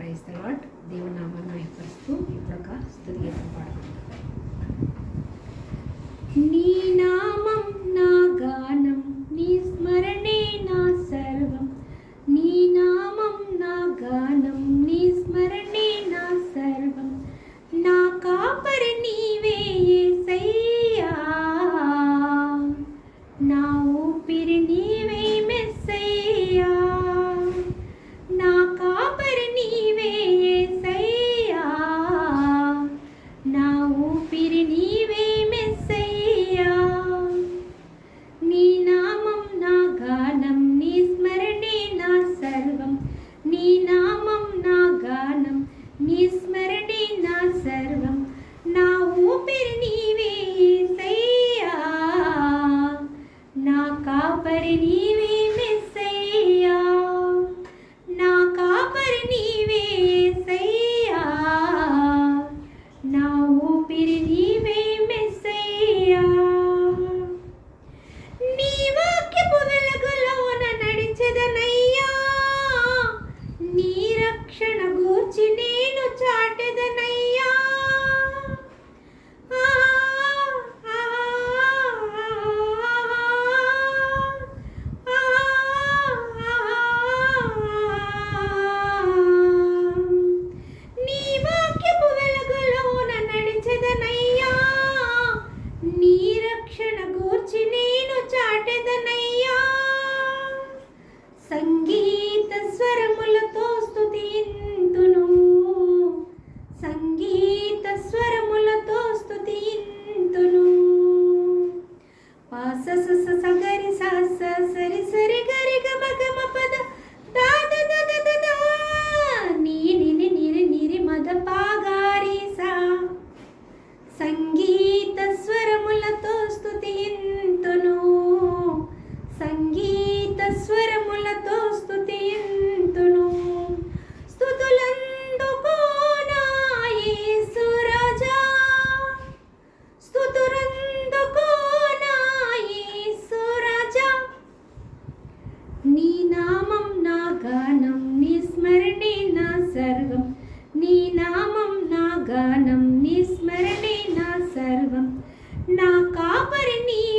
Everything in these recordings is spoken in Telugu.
ప్రైజ్ తర్వాత దేవుని నామాన్ని మహిపరుస్తూ ఇప్పుడు ఒక స్థుతి గీతం పాడుకుంటాం నీ నామం నా గానం నీ స్మరణే నా సర్వం. నీ నామం నా గానం నీ స్మరణే నా సర్వం. నా కాపరి నీ రక్షణ గూర్చి నేను చాటెదనై నీ నామం నా గానం నీ స్మరణే నా సర్వం. నీ నామం నా గానం నీ స్మరణే నా సర్వం. నా కాపరి నీ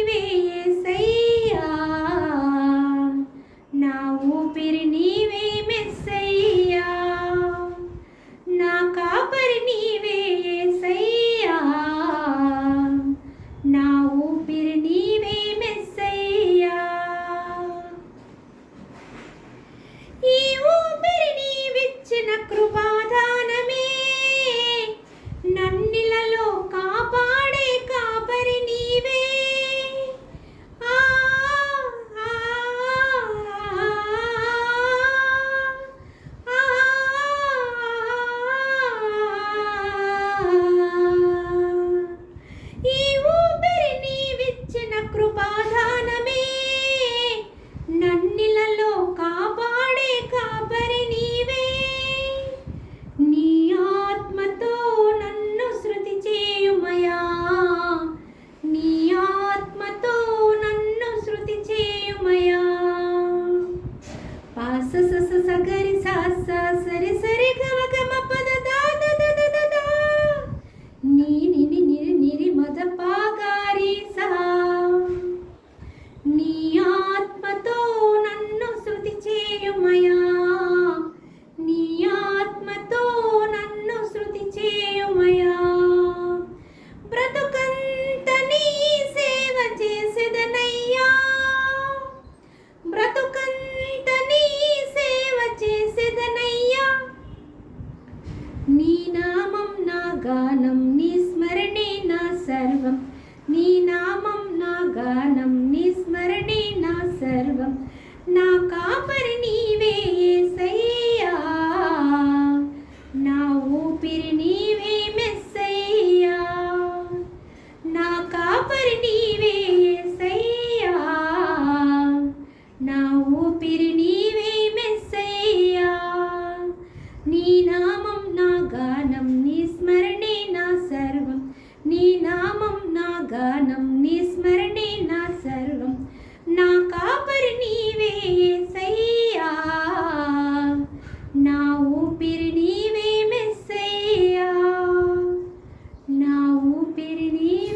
గానం నీ స్మరణే నా సర్వం. నీ నామం నా గానం నీ స్మరణే నా సర్వం. నా కాపరి నామం నా గానం నీ స్మరణే నా సర్వం. నా కాపరి నీవే సయ్యా నా ఊపిరి నీవే మెస్సయ్యా. నా ఊపిరి నీవే